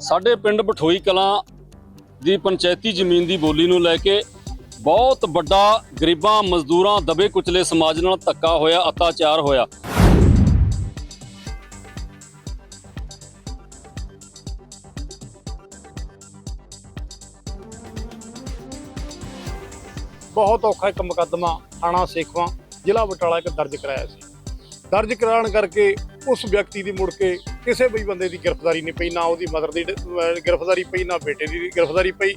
ਸਾਡੇ ਪਿੰਡ ਬਠੋਈ ਕਲਾਂ ਦੀ ਪੰਚਾਇਤੀ ਜ਼ਮੀਨ ਦੀ ਬੋਲੀ ਨੂੰ ਲੈ ਕੇ ਬਹੁਤ ਵੱਡਾ ਗਰੀਬਾਂ, ਮਜ਼ਦੂਰਾਂ, ਦਬੇ ਕੁਚਲੇ ਸਮਾਜ ਨਾਲ ਧੱਕਾ ਹੋਇਆ, ਅਤਿਆਚਾਰ ਹੋਇਆ। ਬਹੁਤ ਔਖਾ ਇੱਕ ਮੁਕੱਦਮਾ ਥਾਣਾ ਸੇਖਵਾਂ, ਜ਼ਿਲ੍ਹਾ ਬਟਾਲਾ ਇੱਕ ਦਰਜ ਕਰਾਇਆ ਸੀ। ਦਰਜ ਕਰਾਉਣ ਕਰਕੇ ਉਸ ਵਿਅਕਤੀ ਦੀ ਮੁੜ ਕੇ ਕਿਸੇ ਵੀ ਬੰਦੇ ਦੀ ਗ੍ਰਿਫਤਾਰੀ ਨਹੀਂ ਪਈ, ਨਾ ਉਹਦੀ ਮਦਰ ਦੀ ਗ੍ਰਿਫਤਾਰੀ ਪਈ, ਨਾ ਬੇਟੇ ਦੀ ਗ੍ਰਿਫਤਾਰੀ ਪਈ।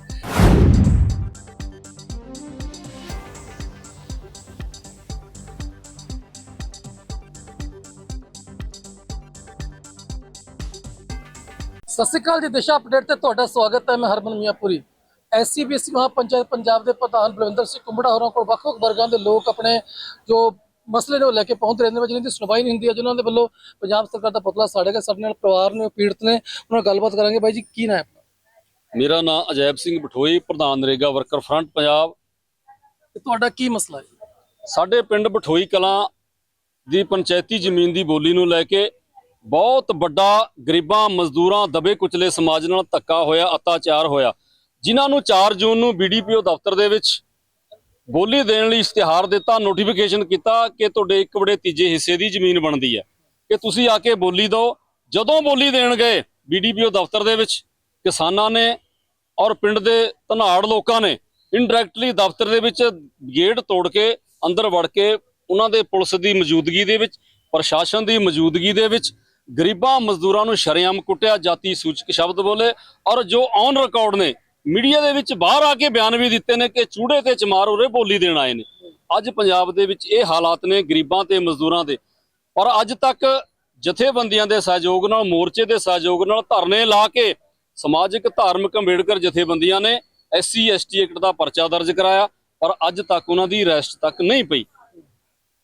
ਸਤਿ ਸ਼੍ਰੀ ਅਕਾਲ ਜੀ, ਦਿਸ਼ਾ ਅਪਡੇਟ ਤੇ ਤੁਹਾਡਾ ਸਵਾਗਤ ਹੈ, ਮੈਂ ਹਰਮਨ ਮੀਆਂਪੁਰੀ। ਐਸਸੀਬੀਸੀ ਮਹਾ ਪੰਚਾਇਤ ਪੰਜਾਬ ਦੇ ਪ੍ਰਧਾਨ ਬਲਵਿੰਦਰ ਸਿੰਘ ਕੁੰਬੜਾ ਹੋਰਾਂ ਕੋਲ ਵੱਖ-ਵੱਖ ਵਰਗਾਂ ਦੇ ਲੋਕ ਆਪਣੇ ਜੋ ਮਸਲੇ ਨੇ ਲੈ ਕੇ ਪਹੁੰਚ ਰਹਿੰਦੇ ਨੇ ਜਿਨ੍ਹਾਂ ਦੀ ਸੁਣਵਾਈ ਨਹੀਂ ਹੁੰਦੀ ਹੈ ਜਿਨ੍ਹਾਂ ਦੇ ਵੱਲੋਂ ਪੰਜਾਬ ਸਰਕਾਰ ਦਾ ਪੁਤਲਾ ਸਾੜੇਗਾ ਸਾਡੇ ਨਾਲ ਪਰਿਵਾਰ ਨੇ ਪੀੜਤ ਨੇ ਉਹਨਾਂ ਨਾਲ ਗੱਲਬਾਤ ਕਰਾਂਗੇ। ਬਾਈ ਜੀ ਕੀ ਨਾਮ ਹੈ ਮੇਰਾ ਨਾਮ ਅਜੈਬ ਸਿੰਘ ਬਠੋਈ ਪ੍ਰਧਾਨ ਨਰੇਗਾ ਵਰਕਰ ਫਰੰਟ ਪੰਜਾਬ। ਤੇ ਤੁਹਾਡਾ ਕੀ ਮਸਲਾ ਹੈ? ਸਾਡੇ ਪਿੰਡ ਬਠੋਈ ਕਲਾਂ ਦੀ ਪੰਚਾਇਤੀ ਜ਼ਮੀਨ ਦੀ ਬੋਲੀ ਨੂੰ ਲੈ ਕੇ ਬਹੁਤ ਵੱਡਾ ਗਰੀਬਾਂ ਮਜ਼ਦੂਰਾਂ ਦਬੇ ਕੁਚਲੇ ਸਮਾਜ ਨਾਲ ਧੱਕਾ ਹੋਇਆ ਅਤਿਆਚਾਰ ਹੋਇਆ। ਜਿਨ੍ਹਾਂ ਨੂੰ 4 ਜੂਨ ਨੂੰ ਬੀਡੀਪੀਓ ਦਫ਼ਤਰ ਦੇ ਵਿੱਚ ਬੋਲੀ ਦੇਣ ਲਈ ਇਸ਼ਤਿਹਾਰ ਦਿੱਤਾ ਨੋਟੀਫਿਕੇਸ਼ਨ ਕੀਤਾ ਕਿ ਤੁਹਾਡੇ ਇੱਕ ਬੜੇ ਤੀਜੇ ਹਿੱਸੇ ਦੀ ਜ਼ਮੀਨ ਬਣਦੀ ਹੈ। ਕਿ ਤੁਸੀਂ ਆ ਕੇ ਬੋਲੀ ਦਿਓ। ਜਦੋਂ ਬੋਲੀ ਦੇਣ ਗਏ ਬੀਡੀਪੀਓ ਦਫ਼ਤਰ ਦੇ ਵਿੱਚ, ਕਿਸਾਨਾਂ ਨੇ ਔਰ ਪਿੰਡ ਦੇ ਧਨਾੜ ਲੋਕਾਂ ਨੇ ਇਨਡਾਇਰੈਕਟਲੀ ਦਫ਼ਤਰ ਦੇ ਵਿੱਚ ਗੇਟ ਤੋੜ ਕੇ ਅੰਦਰ ਵੜ ਕੇ ਉਹਨਾਂ ਦੇ ਪੁਲਿਸ ਦੀ ਮੌਜੂਦਗੀ ਦੇ ਵਿੱਚ, ਪ੍ਰਸ਼ਾਸਨ ਦੀ ਮੌਜੂਦਗੀ ਦੇ ਵਿੱਚ ਗਰੀਬਾਂ ਮਜ਼ਦੂਰਾਂ ਨੂੰ ਸ਼ਰੇਆਮ ਕੁੱਟਿਆ, ਜਾਤੀ ਸੂਚਕ ਸ਼ਬਦ ਬੋਲੇ ਔਰ ਜੋ ਔਨ ਰਿਕਾਰਡ ਨੇ ਮੀਡੀਆ ਦੇ ਵਿੱਚ ਬਾਹਰ ਆ ਕੇ ਬਿਆਨ ਵੀ ਦਿੱਤੇ ਨੇ ਕਿ ਚੂੜੇ ਤੇ ਚਮਾਰ ਉਰੇ ਬੋਲੀ ਦੇਣ ਆਏ ਨੇ। ਅੱਜ ਪੰਜਾਬ ਦੇ ਵਿੱਚ ਇਹ ਹਾਲਾਤ ਨੇ ਗਰੀਬਾਂ ਤੇ ਮਜ਼ਦੂਰਾਂ ਦੇ। ਪਰ ਅੱਜ ਤੱਕ ਜਥੇਬੰਦੀਆਂ ਦੇ ਸਹਿਯੋਗ ਨਾਲ, ਮੋਰਚੇ ਦੇ ਸਹਿਯੋਗ ਨਾਲ ਧਰਨੇ ਲਾ ਕੇ ਸਮਾਜਿਕ ਧਾਰਮਿਕ ਅੰਬੇਡਕਰ ਜਥੇਬੰਦੀਆਂ ਨੇ ਐਸਸੀ, ਐਸਟੀ ਐਕਟ ਦਾ ਪਰਚਾ ਦਰਜ ਕਰਾਇਆ, ਪਰ ਅੱਜ ਤੱਕ ਉਹਨਾਂ ਦੀ ਅਰੈਸਟ ਤੱਕ ਨਹੀਂ ਪਈ।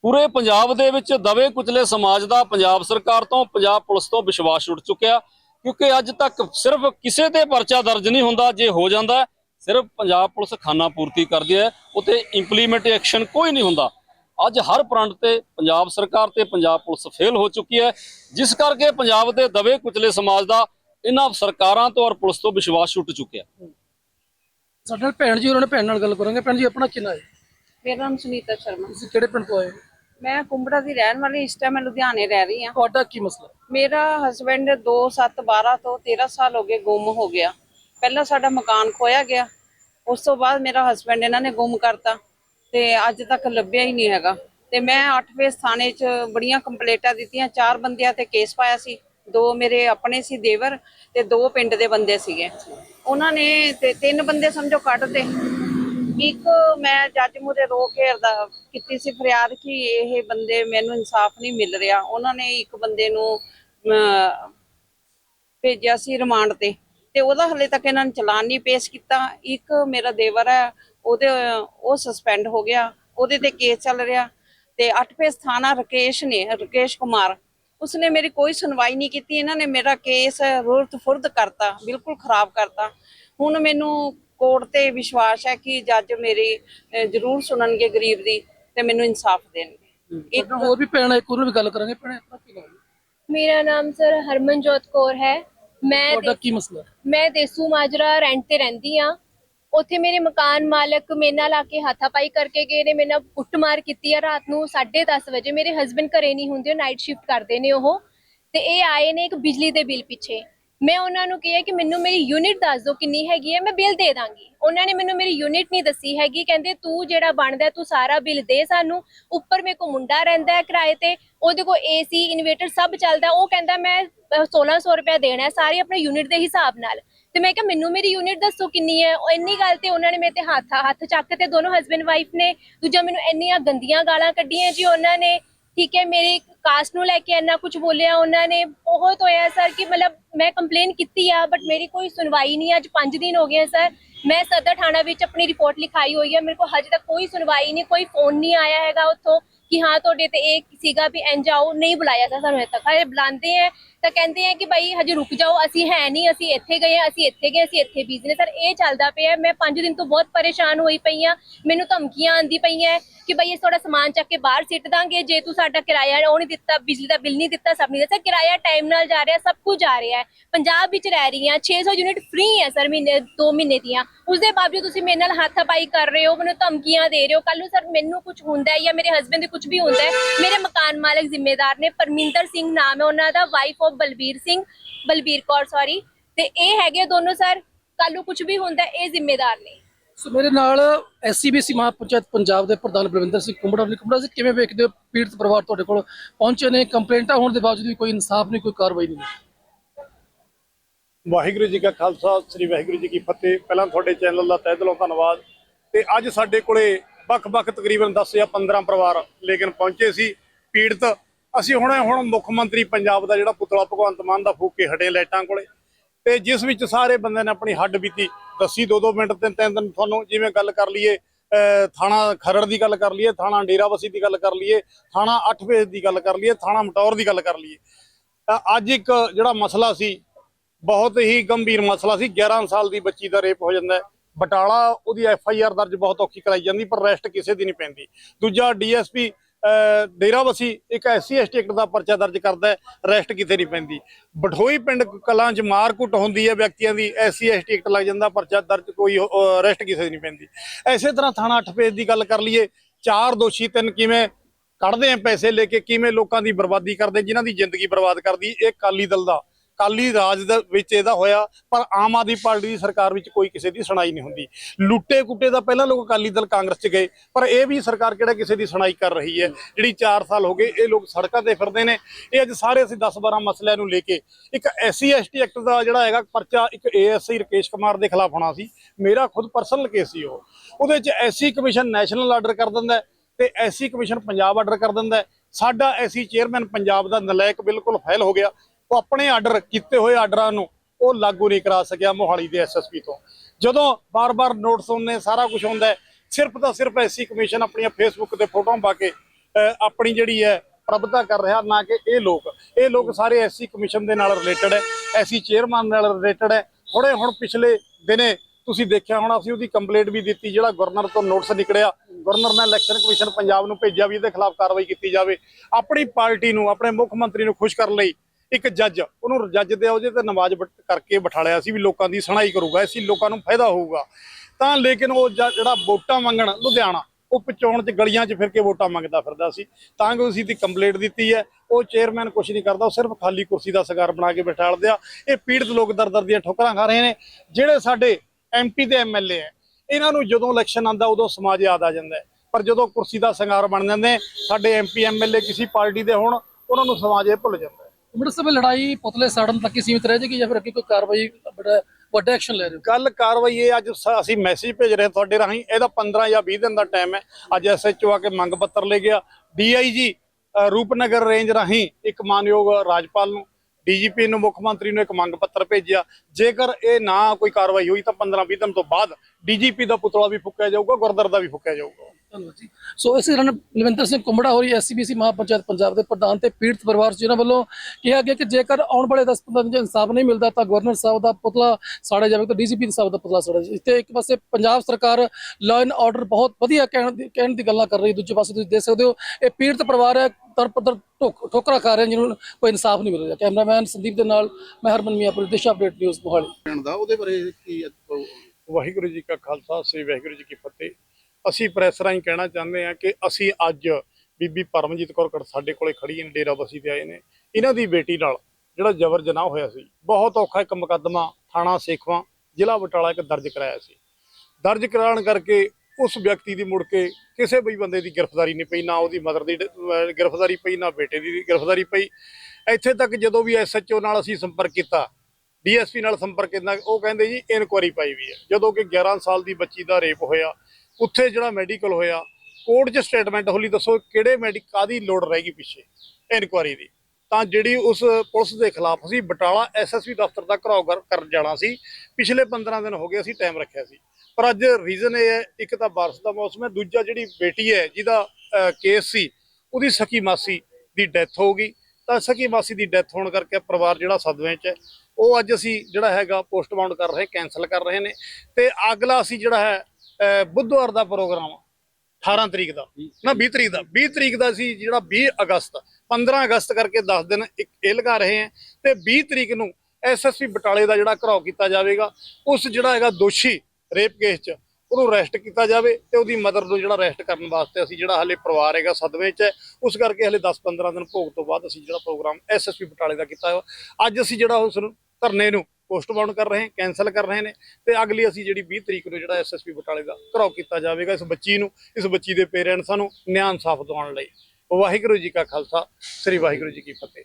ਪੂਰੇ ਪੰਜਾਬ ਦੇ ਵਿੱਚ ਦਵੇ ਕੁਚਲੇ ਸਮਾਜ ਦਾ ਪੰਜਾਬ ਸਰਕਾਰ ਤੋਂ, ਪੰਜਾਬ ਪੁਲਿਸ ਤੋਂ ਵਿਸ਼ਵਾਸ ਉੱਠ ਚੁੱਕਿਆ। ਕਿਉਂਕਿ ਅੱਜ ਤੱਕ ਸਿਰਫ ਕਿਸੇ ਤੇ ਪਰਚਾ ਦਰਜ ਨਹੀਂ ਹੁੰਦਾ ਜੇ ਹੋ ਜਾਂਦਾ ਸਿਰਫ ਪੰਜਾਬ ਪੁਲਿਸ ਖਾਨਾ ਪੂਰਤੀ ਕਰਦੀ ਹੈ ਉਤੇ ਇੰਪਲੀਮੈਂਟ ਐਕਸ਼ਨ ਕੋਈ ਨਹੀਂ ਹੁੰਦਾ। ਅੱਜ ਹਰ ਫਰੰਟ ਤੇ ਪੰਜਾਬ ਸਰਕਾਰ ਤੇ ਪੰਜਾਬ ਪੁਲਿਸ ਫੇਲ ਹੋ ਚੁੱਕੀ ਹੈ ਜਿਸ ਕਰਕੇ ਪੰਜਾਬ ਦੇ ਦਵੇ ਕੁਚਲੇ ਸਮਾਜ ਦਾ ਇਹਨਾਂ ਸਰਕਾਰਾਂ ਤੋਂ ਔਰ ਪੁਲਿਸ ਤੋਂ ਵਿਸ਼ਵਾਸ ਉੱਠ ਚੁੱਕਿਆ। ਸਾਡੇ ਨਾਲ ਭੈਣ ਜੀ ਉਹਨਾਂ ਨੇ ਭੈਣ ਨਾਲ ਗੱਲ ਕਰਾਂਗੇ। ਭੈਣ ਜੀ ਆਪਣਾ ਕੀ ਨਾਮ ਹੈ? ਮੇਰਾ ਨਾਮ ਸੁਨੀਤਾ ਸ਼ਰਮਾ। ਤੁਸੀਂ ਕਿਹੜੇ ਪਿੰਡ ਤੋਂ ਆਏ ਹੋ? ਮੈਂ ਕੁੰਬੜਾ ਦੀ ਰਹਿਣ ਵਾਲੀ ਇਸ ਟਾਈਮ ਮੈਂ ਲੁਧਿਆਣੇ ਰਹਿ ਰਹੀ ਹਾਂ। ਤੁਹਾਡਾ ਕੀ ਮਸਲਾ? ਮੇਰਾ ਹਸਬੰਡ 2 7 12 ਤੋਂ 13 ਸਾਲ ਹੋ ਗਏ ਗੁੰਮ ਹੋ ਗਿਆ। ਪਹਿਲਾਂ ਸਾਡਾ ਮਕਾਨ ਖੋਇਆ ਗਿਆ। ਉਸ ਤੋਂ ਬਾਅਦ ਮੇਰਾ ਹਸਬੰਡ ਇਹਨਾਂ ਨੇ ਗੁੰਮ ਕਰਤਾ ਤੇ ਅੱਜ ਤੱਕ ਲੱਭਿਆ ਹੀ ਨਹੀਂ ਹੈਗਾ। ਤੇ ਮੈਂ 8 ਫੇਸ ਥਾਣੇ 'ਚ ਬੜੀਆਂ ਕੰਪਲੇਂਟਾਂ ਦਿੱਤੀਆਂ। ਚਾਰ ਬੰਦਿਆਂ ਤੇ ਕੇਸ ਪਾਇਆ ਸੀ। ਦੋ ਮੇਰੇ ਆਪਣੇ ਸੀ ਦੇਵਰ ਤੇ ਦੋ ਪਿੰਡ ਦੇ ਬੰਦੇ ਸੀਗੇ। ਉਹਨਾਂ ਨੇ ਤੇ ਤਿੰਨ ਬੰਦੇ ਸਮਝੋ ਕੱਢਦੇ ਇੱਕ ਮੈਂ ਜੱਜ ਮੂਰੇ ਰੋ ਕੇ ਅਰਦਾ ਕੀਤੀ ਸੀ ਫਰਿਆਦ ਕਿ ਇਹ ਬੰਦੇ ਮੈਨੂੰ ਇਨਸਾਫ ਨਹੀਂ ਮਿਲ ਰਿਹਾ। ਉਹਨਾਂ ਨੇ ਇੱਕ ਬੰਦੇ ਨੂੰ ਅਮ, ਭੇਜਿਆ ਸੀ ਰਿਮਾਂਡ ਤੇ ਤੇ ਉਹਦਾ ਹਲੇ ਤੱਕ ਇਹਨਾਂ ਨੇ ਚਲਾਨ ਨਹੀਂ ਪੇਸ਼ ਕੀਤਾ। ਇੱਕ ਮੇਰਾ ਦੇਵਰ ਹੈ ਉਹਦੇ ਉਹ ਸਸਪੈਂਡ ਹੋ ਗਿਆ। ਉਹਦੇ ਤੇ ਕੇਸ ਚੱਲ ਰਿਹਾ ਤੇ ਅੱਠ ਫੇਸ ਥਾਣਾ ਰਕੇਸ਼ ਨੇ ਰਕੇਸ਼ ਕੁਮਾਰ। ਉਸਨੇ ਮੇਰੀ ਕੋਈ ਸੁਣਵਾਈ ਨਹੀਂ ਕੀਤੀ। ਇਹਨਾਂ ਨੇ ਮੇਰਾ ਕੇਸ ਰੁਰਤ ਫੁਰਦ ਕਰਤਾ ਬਿਲਕੁਲ ਖਰਾਬ ਕਰਤਾ। ਹੁਣ ਮੈਨੂੰ ਕੋਰਟ ਤੇ ਵਿਸ਼ਵਾਸ ਹੈ ਕਿ ਜੱਜ ਮੇਰੀ ਜ਼ਰੂਰ ਸੁਣਨਗੇ ਗਰੀਬ ਦੀ ਤੇ ਮੈਨੂੰ ਇਨਸਾਫ ਦੇਣਗੇ। ਇੱਕ ਹੋਰ ਵੀ ਭੈਣ ਇੱਕ ਨਾਲ ਵੀ ਗੱਲ ਕਰਾਂਗੇ ਭੈਣ ਆਪਣਾ ਕੀ ਨਾਮ? ਹੈ ਮੇਰਾ ਨਾਮ ਸਰ ਹਰਮਨਜੋਤ ਕੌਰ ਹੈ। ਮੈਂ ਤੁਹਾਡਾ ਕੀ ਮਸਲਾ? ਮੈਂ ਦੇਸੂ ਮਾਜਰਾ ਰੈਂਟ ਤੇ ਰਹਿੰਦੀ ਆ ਉੱਥੇ ਮੇਰੇ ਮਕਾਨ ਮਾਲਕ ਮੇਰੇ ਨਾਲ ਆ ਕੇ ਹੱਥਾਪਾਈ ਕਰਕੇ ਗਏ ਨੇ ਮੇਰੇ ਨਾਲ ਕੁੱਟਮਾਰ ਕੀਤੀ ਆ ਰਾਤ ਨੂੰ 10:30 ਵਜੇ। ਮੇਰੇ ਹਸਬੰਡ ਘਰੇ ਨਹੀਂ ਹੁੰਦੇ ਨਾਈਟ ਸ਼ਿਫਟ ਕਰਦੇ ਨੇ ਉਹ। ਤੇ ਇਹ ਆਏ ਨੇ ਇੱਕ ਬਿਜਲੀ ਦੇ ਬਿੱਲ ਪਿੱਛੇ। ਮੈਂ ਉਹਨਾਂ ਨੂੰ ਕਿਹਾ ਕਿ ਮੈਨੂੰ ਮੇਰੀ ਯੂਨਿਟ ਦੱਸ ਦਿਓ ਕਿੰਨੀ ਹੈਗੀ ਹੈ ਮੈਂ ਬਿੱਲ ਦੇ ਦਾਂਗੀ। ਉਹਨਾਂ ਨੇ ਮੈਨੂੰ ਮੇਰੀ ਯੂਨਿਟ ਨਹੀਂ ਦੱਸੀ ਹੈਗੀ ਕਹਿੰਦੇ ਤੂੰ ਜਿਹੜਾ ਬਣਦਾ ਤੂੰ ਸਾਰਾ ਬਿੱਲ ਦੇ ਸਾਨੂੰ। ਉੱਪਰ ਮੇਰੇ ਕੋ ਮੁੰਡਾ ਰਹਿੰਦਾ ਹੈ ਕਿਰਾਏ ਤੇ ਉਹਦੇ ਕੋ ਏਸੀ ਇਨਵੇਟਰ ਸਭ ਚੱਲਦਾ ਉਹ ਕਹਿੰਦਾ ਮੈਂ ਅਹ, 1600 ਰੁਪਏ ਦੇਣਾ ਸਾਰੇ ਆਪਣੇ ਯੂਨਿਟ ਦੇ ਹਿਸਾਬ ਨਾਲ। ਤੇ ਮੈਂ ਕਿਹਾ ਮੈਨੂੰ ਮੇਰੀ ਯੂਨਿਟ ਦੱਸੋ ਕਿੰਨੀ ਹੈ? ਉਹ ਇੰਨੀ ਗੱਲ ਤੇ ਉਹਨਾਂ ਨੇ ਮੇਰੇ ਤੇ ਹੱਥ ਹੱਥ ਚੱਕ ਤੇ ਦੋਨੋਂ ਹਸਬੰਡ ਵਾਈਫ ਨੇ ਦੂਜਾ ਮੈਨੂੰ ਇੰਨੀਆਂ ਗੰਦੀਆਂ ਗਾਲਾਂ ਕੱਢੀਆਂ ਜੀ ਉਹਨਾਂ ਨੇ। ਠੀਕ ਹੈ, ਮੇਰੀ ਕਾਸਟ ਨੂੰ ਲੈ ਕੇ ਇੰਨਾ ਕੁਝ ਬੋਲਿਆ, ਉਹਨਾਂ ਨੇ ਬਹੁਤ ਹੋਇਆ ਸਰ ਕਿ ਮਤਲਬ ਮੈਂ ਕੰਪਲੇਨ ਕੀਤੀ ਆ ਬਟ ਮੇਰੀ ਕੋਈ ਸੁਣਵਾਈ ਨਹੀਂ, ਅੱਜ 5 ਦਿਨ ਹੋ ਗਏ ਸਰ ਮੈਂ ਸਦਰ ਥਾਣਾ ਵਿੱਚ ਆਪਣੀ ਰਿਪੋਰਟ ਲਿਖਾਈ ਹੋਈ ਹੈ ਮੇਰੇ ਕੋਲ ਹਜੇ ਤੱਕ ਕੋਈ ਸੁਣਵਾਈ ਨਹੀਂ, ਕੋਈ ਫੋਨ ਨਹੀਂ ਆਇਆ ਹੈਗਾ ਉੱਥੋਂ। ਕਿ ਹਾਂ ਤੁਹਾਡੇ ਤੇ ਇਹ ਸੀਗਾ ਵੀ ਇੰਜ ਆਓ ਨਹੀਂ ਬੁਲਾਇਆ ਸਰ ਸਾਨੂੰ ਇੱਥੇ ਤੱਕ। ਹਜੇ ਬੁਲਾਉਂਦੇ ਹੈ ਤਾਂ ਕਹਿੰਦੇ ਆ ਕਿ ਭਾਈ ਹਜੇ ਰੁਕ ਜਾਓ ਅਸੀਂ ਹੈ ਨਹੀਂ ਅਸੀਂ ਇੱਥੇ ਗਏ ਹਾਂ, ਅਸੀਂ ਇੱਥੇ ਗਏ ਅਸੀਂ ਇੱਥੇ ਬਿਜ਼ੀ ਨੇ। ਸਰ ਇਹ ਚੱਲਦਾ ਪਿਆ ਮੈਂ 5 ਦਿਨ ਤੋਂ ਬਹੁਤ ਪਰੇਸ਼ਾਨ ਹੋਈ ਪਈ ਆ। ਮੈਨੂੰ ਧਮਕੀਆਂ ਆਂਦੀ ਪਈਆਂ ਕਿ ਭਾਈ ਇਹ ਤੁਹਾਡਾ ਸਮਾਨ ਚੱਕ ਕੇ ਬਾਹਰ ਸਿੱਟ ਦਾਂਗੇ। ਜੇ ਤੂੰ ਸਾਡਾ ਕਿਰਾਇਆ ਉਹ ਨਹੀਂ ਦਿੱਤਾ ਬਿਜਲੀ ਦਾ ਬਿੱਲ ਨਹੀਂ ਦਿੱਤਾ ਸਭ ਨਹੀਂ ਦਿੱਤਾ ਕਿਰਾਇਆ ਟਾਈਮ ਨਾਲ ਜਾ ਰਿਹਾ ਸਭ ਕੁਝ ਜਾ ਰਿਹਾ। ਹੈ ਪੰਜਾਬ ਵਿੱਚ ਰਹਿ ਰਹੀ ਹਾਂ 600 ਯੂਨਿਟ ਫ੍ਰੀ ਹੈ ਸਰ ਮਹੀਨੇ 2 ਮਹੀਨੇ ਦੀਆਂ। ਉਸ ਦੇ ਬਾਵਜੂਦ ਤੁਸੀਂ ਮੇਰੇ ਨਾਲ ਹੱਥਾਪਾਈ ਕਰ ਰਹੇ ਹੋ, ਮੈਨੂੰ ਧਮਕੀਆਂ ਦੇ ਰਹੇ ਹੋ। ਕੱਲ ਨੂੰ ਸਰ ਮੈਨੂੰ ਕੁਝ ਹੁੰਦਾ ਹੈ ਜਾਂ ਮੇਰੇ ਹਸਬੰਡ ਦੇ ਕੁਝ ਵੀ ਹੁੰਦਾ ਹੈ, ਮੇਰੇ ਮਕਾਨ ਮਾਲਕ ਜ਼ਿੰਮੇਦਾਰ ਨੇ ਪਰਮਿੰਦਰ ਸਿੰਘ ਨਾਮ ਹੈ, ਉਹਨਾਂ ਦਾ wife of Balbir Singh, Balbir Kaur sorry ਤੇ ਇਹ ਹੈਗੇ ਦੋਨੋਂ ਸਰ ਕੱਲ ਨੂੰ ਕੁਝ ਵੀ ਹੁੰਦਾ ਇਹ ਜ਼ਿੰਮੇਦਾਰ ਨੇ। ਸੋ ਮੇਰੇ ਨਾਲ ਐਸਸੀਬੀਸੀ ਮਹਾਪੰਚਾਇਤ ਪੰਜਾਬ ਦੇ ਪ੍ਰਧਾਨ ਬਲਵਿੰਦਰ ਸਿੰਘ ਕੁੰਬੜਾ ਨੇ। ਕੁੰਬੜਾ ਜੀ, ਕਿਵੇਂ ਵੇਖਦੇ ਹੋ? ਪੀੜਤ ਪਰਿਵਾਰ ਤੁਹਾਡੇ ਕੋਲ ਪਹੁੰਚੇ ਨੇ, ਕੰਪਲੇਂਟਾਂ ਹੋਣ ਦੇ ਬਾਵਜੂਦ ਵੀ ਕੋਈ ਇਨਸਾਫ ਨਹੀਂ, ਕੋਈ ਕਾਰਵਾਈ ਨਹੀਂ। ਵਾਹਿਗੁਰੂ ਜੀ ਕਾ ਖਾਲਸਾ, ਸ੍ਰੀ ਵਾਹਿਗੁਰੂ ਜੀ ਕੀ ਫਤਿਹ। ਪਹਿਲਾਂ ਤੁਹਾਡੇ ਚੈਨਲ ਦਾ ਤਹਿ ਦਿਲੋਂ ਧੰਨਵਾਦ। ਤੇ ਅੱਜ ਸਾਡੇ ਕੋਲੇ ਵੱਖ-ਵੱਖ ਤਕਰੀਬਨ 10 ਜਾਂ 15 ਪਰਿਵਾਰ ਲੇਕਿਨ ਪਹੁੰਚੇ ਸੀ ਪੀੜਤ। ਅਸੀਂ ਹੁਣੇ ਹੁਣ ਮੁੱਖ ਮੰਤਰੀ ਪੰਜਾਬ ਦਾ ਜਿਹੜਾ ਪੁਤਲਾ ਭਗਵੰਤ ਮਾਨ ਦਾ ਫੂਕ ਕੇ ਹਟੇ ਲਾਈਟਾਂ ਕੋਲੇ। ਤੇ ਜਿਸ ਵਿੱਚ ਸਾਰੇ ਬੰਦੇ ਨੇ ਆਪਣੀ ਹੱਡ ਬੀਤੀ। ਦੱਸੀ ਦੋ ਦੋ ਮਿੰਟ ਤਿੰਨ ਤਿੰਨ ਦਿਨ ਤੁਹਾਨੂੰ ਜਿਵੇਂ ਗੱਲ ਕਰ ਲਈਏ ਥਾਣਾ ਖਰੜ ਦੀ ਗੱਲ ਕਰ ਲਈਏ, ਥਾਣਾ ਡੇਰਾਬੱਸੀ ਦੀ ਗੱਲ ਕਰ ਲਈਏ, ਥਾਣਾ 8 ਫੇਜ਼ ਦੀ ਗੱਲ ਕਰ ਲਈਏ, ਥਾਣਾ ਮਟੌਰ ਦੀ ਗੱਲ ਕਰ ਲਈਏ। ਤਾਂ ਅੱਜ ਇੱਕ ਜਿਹੜਾ ਮਸਲਾ ਸੀ ਬਹੁਤ ਹੀ ਗੰਭੀਰ ਮਸਲਾ ਸੀ। 11 ਸਾਲ ਦੀ ਬੱਚੀ ਦਾ ਰੇਪ ਹੋ ਜਾਂਦਾ ਬਟਾਲਾ ਉਹਦੀ ਐਫ ਆਈ ਆਰ ਦਰਜ ਬਹੁਤ ਔਖੀ ਕਰਾਈ ਜਾਂਦੀ, ਪਰ ਰੈਸਟ ਕਿਸੇ ਦੀ ਨਹੀਂ ਪੈਂਦੀ। ਦੂਜਾ ਡੀਐਸਪੀ ਡੇਰਾਬੱਸੀ, ਇੱਕ ਐਸਸੀ ਐਸਟੀ ਐਕਟ ਦਾ ਪਰਚਾ ਦਰਜ ਕਰਦਾ ਰੈਸਟ ਕਿਤੇ ਨਹੀਂ ਪੈਂਦੀ। ਬਠੋਈ ਪਿੰਡ ਕਲਾਂ 'ਚ ਮਾਰਕੁੱਟ ਹੁੰਦੀ ਹੈ, ਵਿਅਕਤੀਆਂ ਦੀ ਐਸਸੀ ਐਸਟੀ ਐਕਟ ਲੱਗ ਜਾਂਦਾ, ਪਰਚਾ ਦਰਜ ਕੋਈ ਰੈਸਟ ਕਿਸੇ ਦੀ ਨਹੀਂ ਪੈਂਦੀ। ਐਸੇ ਤਰ੍ਹਾਂ ਥਾਣਾ 8 ਪੇਜ ਦੀ ਗੱਲ ਕਰ ਲਈਏ, ਚਾਰ ਦੋਸ਼ੀ ਤਿੰਨ ਕਿਵੇਂ ਕੱਢਦੇ ਆ ਪੈਸੇ ਲੈ ਕੇ, ਕਿਵੇਂ ਲੋਕਾਂ ਦੀ ਬਰਬਾਦੀ ਕਰਦੇ, ਜਿਨ੍ਹਾਂ ਦੀ ਜ਼ਿੰਦਗੀ ਬਰਬਾਦ ਕਰਦੀ, ਇਹ ਕਾਲੀ ਦਲ ਦਾ ਅਕਾਲੀ ਰਾਜ ਦੇ ਵਿੱਚ ਇਹਦਾ ਹੋਇਆ, ਪਰ ਆਮ ਆਦਮੀ ਪਾਰਟੀ ਦੀ ਸਰਕਾਰ ਵਿੱਚ ਕੋਈ ਕਿਸੇ ਦੀ ਸੁਣਾਈ ਨਹੀਂ ਹੁੰਦੀ। ਲੁੱਟੇ ਕੁੱਟੇ ਦਾ ਪਹਿਲਾਂ ਲੋਕ ਅਕਾਲੀ ਦਲ ਕਾਂਗਰਸ 'ਚ ਗਏ, ਪਰ ਇਹ ਵੀ ਸਰਕਾਰ ਕਿਹੜਾ ਕਿਸੇ ਦੀ ਸੁਣਾਈ ਕਰ ਰਹੀ ਹੈ? ਜਿਹੜੀ 4 ਸਾਲ ਹੋ ਗਏ, ਇਹ ਲੋਕ ਸੜਕਾਂ ਤੇ ਫਿਰਦੇ ਨੇ। ਇਹ ਅੱਜ ਸਾਰੇ ਅਸੀਂ 10-12 ਮਸਲਿਆਂ ਨੂੰ ਲੈ ਕੇ ਇੱਕ ਐਸਸੀ ਐਸਟੀ ਐਕਟ ਦਾ ਜਿਹੜਾ ਹੈਗਾ ਪਰਚਾ ਇੱਕ ਏਐਸਆਈ ਰਕੇਸ਼ ਕੁਮਾਰ ਦੇ ਖਿਲਾਫ ਹੋਣਾ ਸੀ। ਮੇਰਾ ਖੁਦ ਪਰਸਨਲ ਕੇਸ ਸੀ ਉਹ। ਉਹਦੇ 'ਚ ਐਸਸੀ ਕਮਿਸ਼ਨ ਨੈਸ਼ਨਲ ਆਰਡਰ ਕਰ ਦਿੰਦਾ ਤੇ ਐਸਸੀ ਕਮਿਸ਼ਨ ਪੰਜਾਬ ਆਰਡਰ ਕਰ ਦਿੰਦਾ ਸਾਡਾ ਐਸੀ ਚੇਅਰਮੈਨ ਪੰਜਾਬ ਦਾ ਨਲਾਇਕ ਬਿਲਕੁਲ ਫੈਲ ਹੋ ਗਿਆ। ਉਹ ਆਪਣੇ ਆਰਡਰ ਕੀਤੇ ਹੋਏ ਆਰਡਰਾਂ ਨੂੰ ਉਹ ਲਾਗੂ ਨਹੀਂ ਕਰਾ ਸਕਿਆ ਮੋਹਾਲੀ ਦੇ ਐਸਐਸਪੀ ਤੋਂ। ਜਦੋਂ ਬਾਰ-ਬਾਰ ਨੋਟਿਸ ਹੁੰਦੇ ਸਾਰਾ ਕੁਝ ਹੁੰਦਾ ਸਿਰਫ ਤਾਂ ਸਿਰਫ ਐਸੀ ਕਮਿਸ਼ਨ ਆਪਣੀਆਂ ਫੇਸਬੁੱਕ ਤੇ ਫੋਟੋਆਂ ਪਾ ਕੇ ਆਪਣੀ ਜਿਹੜੀ ਹੈ ਪ੍ਰਬਧਾ ਕਰ ਰਿਹਾ, ਨਾ ਕਿ ਇਹ ਲੋਕ। ਇਹ ਲੋਕ ਸਾਰੇ ਐਸੀ ਕਮਿਸ਼ਨ ਦੇ ਨਾਲ ਰਿਲੇਟਡ ਹੈ, ਐਸੀ ਚੇਅਰਮੈਨ ਨਾਲ ਰਿਲੇਟਡ ਹੈ। ਹੁਣੇ ਹੁਣ ਪਿਛਲੇ ਦਿਨੇ ਤੁਸੀਂ ਦੇਖਿਆ ਹੋਣਾ, ਅਸੀਂ ਉਹਦੀ ਕੰਪਲੇਂਟ ਵੀ ਦਿੱਤੀ, ਜਿਹੜਾ ਗਵਰਨਰ ਤੋਂ ਨੋਟਿਸ ਨਿਕਲਿਆ। ਗਵਰਨਰ ਨੇ ਇਲੈਕਸ਼ਨ ਕਮਿਸ਼ਨ ਪੰਜਾਬ ਨੂੰ ਭੇਜਿਆ ਵੀ ਇਹਦੇ ਖਿਲਾਫ ਕਾਰਵਾਈ ਕੀਤੀ ਜਾਵੇ। ਆਪਣੀ ਪਾਰਟੀ ਨੂੰ, ਆਪਣੇ ਮੁੱਖ ਮੰਤਰੀ ਨੂੰ ਖੁਸ਼ ਕਰਨ ਲਈ ਇੱਕ ਜੱਜ ਉਹਨੂੰ ਜੱਜ ਦੇ ਉਹਦੇ ਤੇ ਨਮਾਜ਼ ਬਟ- ਕਰਕੇ ਬਿਠਾਲਿਆ ਸੀ ਵੀ ਲੋਕਾਂ ਦੀ ਸੁਣਾਈ ਕਰੂਗਾ ਇਸੀ ਲੋਕਾਂ ਨੂੰ ਫਾਇਦਾ ਹੋਊਗਾ। ਤਾਂ ਲੇਕਿਨ ਉਹ ਜਿਹੜਾ ਵੋਟਾਂ ਮੰਗਣ ਲੁਧਿਆਣਾ ਉਹ ਪਚਾਉਣ ਚ ਗਲੀਆਂ 'ਚ ਫਿਰ ਕੇ ਵੋਟਾਂ ਮੰਗਦਾ ਫਿਰਦਾ ਸੀ। ਤਾਂ ਕਿ ਅਸੀਂ ਦੀ ਕੰਪਲੇਂਟ ਦਿੱਤੀ ਹੈ ਉਹ ਚੇਅਰਮੈਨ ਕੁਝ ਨਹੀਂ ਕਰਦਾ ਉਹ ਸਿਰਫ ਖਾਲੀ ਕੁਰਸੀ ਦਾ ਸਗਾਰ ਬਣਾ ਕੇ ਬਿਠਾਲਦੇ ਆ ਇਹ ਪੀੜਤ ਲੋਕ ਦਰ ਦਰ ਦੀਆਂ ਠੋਕਰਾਂ ਖਾ ਰਹੇ ਨੇ ਜਿਹੜੇ ਸਾਡੇ ਐਮਪੀ ਤੇ ਐਮਐਲਏ ਹੈ। ਇਹਨਾਂ ਨੂੰ ਜਦੋਂ ਇਲੈਕਸ਼ਨ ਆਂਦਾ ਉਦੋਂ ਸਮਾਜ ਯਾਦ ਆ ਜਾਂਦਾ ਪਰ ਜਦੋਂ ਕੁਰਸੀ ਦਾ ਸੰਗਾਰ ਬਣ ਜਾਂਦੇ ਨੇ, ਸਾਡੇ ਐਮਪੀ ਐਮਐਲਏ ਕਿਸੇ ਪਾਰਟੀ ਦੇ ਹੋਣ ਉਹਨਾਂ ਨੂੰ ਸਮਾਜ ਇਹ ਭੁੱਲ ਜਾਂਦਾ ਹੈ ਕੁੰਬੜਾ ਲੜਾਈ ਪੁਤਲੇ ਸਾੜਨ ਤੱਕ ਹੀ ਸੀਮਿਤ ਰਹਿ ਜਾਏਗੀ ਜਾਂ ਫਿਰ ਅੱਗੇ ਕੋਈ ਕਾਰਵਾਈ ਬੜਾ ਵੱਡਾ ਐਕਸ਼ਨ ਲੈ ਰਹੇ ਹੋ? ਕੱਲ ਕਾਰਵਾਈ ਇਹ ਅੱਜ ਸ- ਅਸੀਂ ਮੈਸੇਜ ਭੇਜ ਰਹੇ ਹਾਂ ਤੁਹਾਡੇ ਰਾਹੀਂ। ਇਹਦਾ 15 ਜਾਂ 20 ਦਿਨ ਦਾ ਟਾਈਮ ਹੈ। ਅੱਜ ਐਸਐਚਓ ਆ ਕੇ ਮੰਗ ਪੱਤਰ ਲੈ ਗਿਆ। ਡੀਆਈਜੀ ਰੂਪਨਗਰ ਰੇਂਜ ਰਾਹੀਂ ਇੱਕ ਮਾਨਯੋਗ ਰਾਜਪਾਲ ਨੂੰ ਡੀਜੀਪੀ ਨੂੰ, ਮੁੱਖ ਮੰਤਰੀ ਨੂੰ ਇੱਕ ਮੰਗ ਪੱਤਰ ਭੇਜਿਆ। ਜੇਕਰ ਇਹ ਨਾ ਕੋਈ ਕਾਰਵਾਈ ਹੋਈ ਤਾਂ 15 20 ਦਿਨ ਤੋਂ ਬਾਅਦ ਡੀਜੀਪੀ ਦਾ ਪੁਤਲਾ ਵੀ ਫੁੱਕਿਆ ਜਾਊਗਾ ਗੁਰਦਰ ਦਾ ਵੀ ਫੁੱਕਿਆ ਜਾਊਗਾ। ਧੰਨਵਾਦ ਜੀ। ਸੋ ਇਸੇ ਦੌਰਾਨ ਬਲਵਿੰਦਰ ਸਿੰਘ ਕੁੰਬੜਾ ਹੋਰੀ ਐਸਸੀਬੀਸੀ ਮਹਾਪੰਚਾਇਤ ਪੰਜਾਬ ਦੇ ਪ੍ਰਧਾਨ ਤੇ ਪੀੜਤ ਪਰਿਵਾਰ ਜਿਨ੍ਹਾਂ ਵੱਲੋਂ ਕਿਹਾ ਗਿਆ ਕਿ ਜੇਕਰ ਆਉਣ ਵਾਲੇ 10-15 ਦਿਨ 'ਚ ਇਨਸਾਫ ਨਹੀਂ ਮਿਲਦਾ ਤਾਂ ਗਵਰਨਰ ਸਾਹਿਬ ਦਾ ਪੁਤਲਾ ਸਾੜਿਆ ਜਾਵੇ ਤਾਂ ਡੀਜੀਪੀ ਸਾਹਿਬ ਦਾ ਪੁਤਲਾ ਸਾੜਿਆ ਜਾਵੇ ਇੱਥੇ ਇੱਕ ਪਾਸੇ ਪੰਜਾਬ ਸਰਕਾਰ ਲਾਅ ਐਂਡ ਆਰਡਰ ਬਹੁਤ ਵਧੀਆ ਕਹਿਣ ਦੀ ਕਹਿਣ ਦੀ ਗੱਲਾਂ ਕਰ ਰਹੀ ਦੂਜੇ ਪਾਸੇ ਤੁਸੀਂ ਦੇਖ ਸਕਦੇ ਹੋ ਇਹ ਪੀੜਤ ਪਰਿਵਾਰ ਹੈ ਦਰ ਪੱਧਰ ਠੋਕ- ਠੋਕਰਾਂ ਖਾ ਰਹੇ ਹਨ ਜਿਹਨੂੰ ਕੋਈ ਇਨਸਾਫ ਨਹੀਂ ਮਿਲ ਰਿਹਾ। ਕੈਮਰਾਮੈਨ ਸੰਦੀਪ ਦੇ ਨਾਲ ਮੈਂ ਹਰਮਨ ਮੀਆਂਪੁਰ ਦਿਸ਼ਾ ਅਪਡੇਟ ਨਿਊਜ਼ ਮੋਹਾਲੀ। ਦਾ ਉਹਦੇ ਬਾਰੇ ਕੀ ਵਾਹਿਗੁਰੂ ਜੀ ਕਾ ਖਾਲਸਾ ਸ੍ਰੀ ਵਾਹਿਗੁਰੂ ਜੀ ਕੀ ਫਤਿਹ। ਅਸੀਂ ਪ੍ਰੈਸ ਰਾਹੀਂ ਕਹਿਣਾ ਚਾਹੁੰਦੇ ਹਾਂ ਕਿ ਅਸੀਂ ਅੱਜ ਬੀਬੀ ਪਰਮਜੀਤ ਕੌਰ ਕੜ ਸਾਡੇ ਕੋਲੇ ਖੜੀ ਨੇ ਡੇਰਾ ਬਸੀ ਤੇ ਆਏ ਨੇ। ਇਹਨਾਂ ਦੀ ਬੇਟੀ ਨਾਲ ਜਿਹੜਾ ਜ਼ਬਰ ਜਨਾਹ ਹੋਇਆ ਸੀ, ਬਹੁਤ ਔਖਾ ਇੱਕ ਮੁਕੱਦਮਾ ਥਾਣਾ ਸੇਖਵਾਂ, ਜ਼ਿਲ੍ਹਾ ਬਟਾਲਾ ਇੱਕ ਦਰਜ ਕਰਾਇਆ ਸੀ। ਦਰਜ ਕਰਾਉਣ ਕਰਕੇ ਉਸ ਵਿਅਕਤੀ ਦੀ ਮੁੜ ਕੇ ਕਿਸੇ ਵੀ ਬੰਦੇ ਦੀ ਗ੍ਰਿਫਤਾਰੀ ਨਹੀਂ ਪਈ, ਨਾ ਉਹਦੀ ਮਦਰ ਦੀ ਡ- ਗ੍ਰਿਫਤਾਰੀ ਪਈ, ਨਾ ਬੇਟੇ ਦੀ ਗ੍ਰਿਫਤਾਰੀ ਪਈ। ਇੱਥੇ ਤੱਕ ਜਦੋਂ ਵੀ ਐਸਐਚਓ ਨਾਲ ਅਸੀਂ ਸੰਪਰਕ ਕੀਤਾ ਡੀਐਸਪੀ ਨਾਲ ਸੰਪਰਕ ਕੀਤਾ, ਉਹ ਕਹਿੰਦੇ ਜੀ ਇਨਕੁਆਰੀ ਪਾਈ ਵੀ ਹੈ। ਜਦੋਂ ਕਿ 11 ਸਾਲ ਦੀ ਬੱਚੀ ਦਾ ਰੇਪ ਹੋਇਆ ਉੱਥੇ ਜਿਹੜਾ ਮੈਡੀਕਲ ਹੋਇਆ ਕੋਰਟ 'ਚ ਸਟੇਟਮੈਂਟ ਹੋਲੀ ਦੱਸੋ ਕਿਹੜੇ ਮੈਡੀਕਲ ਦੀ ਲੋੜ ਰਹੇਗੀ ਪਿੱਛੇ ਇਨਕੁਆਰੀ ਦੀ। ਤਾਂ ਜਿਹੜੀ ਉਸ ਪੁਲਿਸ ਦੇ ਖਿਲਾਫ ਅਸੀਂ ਬਟਾਲਾ ਐਸਐਸਪੀ ਦਫ਼ਤਰ ਦਾ ਘਰਾਓ ਕਰ- ਕਰਨ ਜਾਣਾ ਸੀ, ਪਿਛਲੇ 15 ਦਿਨ ਹੋ ਗਏ ਅਸੀਂ ਟਾਈਮ ਰੱਖਿਆ ਸੀ। ਪਰ ਅੱਜ ਰੀਜ਼ਨ ਇਹ ਹੈ, ਇੱਕ ਤਾਂ ਬਾਰਿਸ਼ ਦਾ ਮੌਸਮ ਹੈ, ਦੂਜਾ ਜਿਹੜੀ ਬੇਟੀ ਹੈ, ਜਿਹਦਾ ਕੇਸ ਸੀ, ਉਹਦੀ ਸਕੀ ਮਾਸੀ ਦੀ ਡੈਥ ਹੋ ਗਈ। ਤਾਂ ਸਕੀ ਮਾਸੀ ਦੀ ਡੈਥ ਹੋਣ ਕਰਕੇ ਪਰਿਵਾਰ ਜਿਹੜਾ ਸਦਮੇ 'ਚ ਹੈ, ਉਹ ਅੱਜ ਅਸੀਂ ਜਿਹੜਾ ਹੈਗਾ ਪੋਸਟਮਾਰਟਮ ਕਰ ਰਹੇ ਕੈਨਸਲ ਕਰ ਰਹੇ ਨੇ। ਤੇ ਅਗਲਾ ਅਸੀਂ ਜਿਹੜਾ ਹੈ ਬੁੱਧਵਾਰ ਦਾ ਪ੍ਰੋਗਰਾਮ 18 ਤਰੀਕ ਦਾ। ਨਾ 20 ਤਰੀਕ ਦਾ। 20 ਤਰੀਕ ਦਾ ਸੀ ਜਿਹੜਾ 20 ਅਗਸਤ 15 ਅਗਸਤ ਕਰਕੇ 10 ਦਿਨ ਇੱਕ ਇਹ ਲਗਾ ਰਹੇ ਹਾਂ ਤੇ 20 ਤਰੀਕ ਨੂੰ ਐਸਐਸਪੀ ਬਟਾਲੇ ਦਾ ਜਿਹੜਾ ਘਰਾਓ ਕੀਤਾ ਜਾਵੇਗਾ ਉਸ ਜਿਹੜਾ ਹੈਗਾ ਦੋਸ਼ੀ ਰੇਪ ਕੇਸ 'ਚ ਉਹਨੂੰ ਅਰੈਸਟ ਕੀਤਾ ਜਾਵੇ ਤੇ ਉਹਦੀ ਮਦਰ ਨੂੰ ਜਿਹੜਾ ਅਰੈਸਟ ਕਰਨ ਵਾਸਤੇ ਅਸੀਂ ਜਿਹੜਾ ਹਲੇ ਪਰਿਵਾਰ ਹੈਗਾ ਸਦਮੇ 'ਚ ਹੈ ਉਸ ਕਰਕੇ ਹਲੇ 10-15 ਦਿਨ ਭੋਗ ਤੋਂ ਬਾਅਦ ਅਸੀਂ ਜਿਹੜਾ ਪ੍ਰੋਗਰਾਮ ਐਸਐਸਪੀ ਬਟਾਲੇ ਦਾ ਕੀਤਾ ਹੋਇਆ। ਅੱਜ ਅਸੀਂ ਜਿਹੜਾ ਉਸ ਨੂੰ ਧਰਨੇ ਨੂੰ ਪੋਸਟਪੋਨ ਕਰ ਰਹੇ ਹਾਂ ਕੈਨਸਲ ਕਰ ਰਹੇ ਨੇ ਤੇ ਅਗਲੀ ਅਸੀਂ ਜਿਹੜੀ 20 ਤਰੀਕ ਨੂੰ ਜਿਹੜਾ ਐਸਐਸਪੀ ਬਟਾਲੇ ਦਾ ਘਰਾਓ ਕੀਤਾ ਜਾਵੇਗਾ ਇਸ ਬੱਚੀ ਨੂੰ, ਇਸ ਬੱਚੀ ਦੇ ਪੇਰੈਂਟਸਾਂ ਨੂੰ ਨਿਆਂ ਇਨਸਾਫ ਦਿਵਾਉਣ ਲਈ। ਵਾਹਿਗੁਰੂ ਜੀ ਕਾ ਖਾਲਸਾ, ਸ੍ਰੀ ਵਾਹਿਗੁਰੂ ਜੀ ਕੀ ਫਤਿਹ।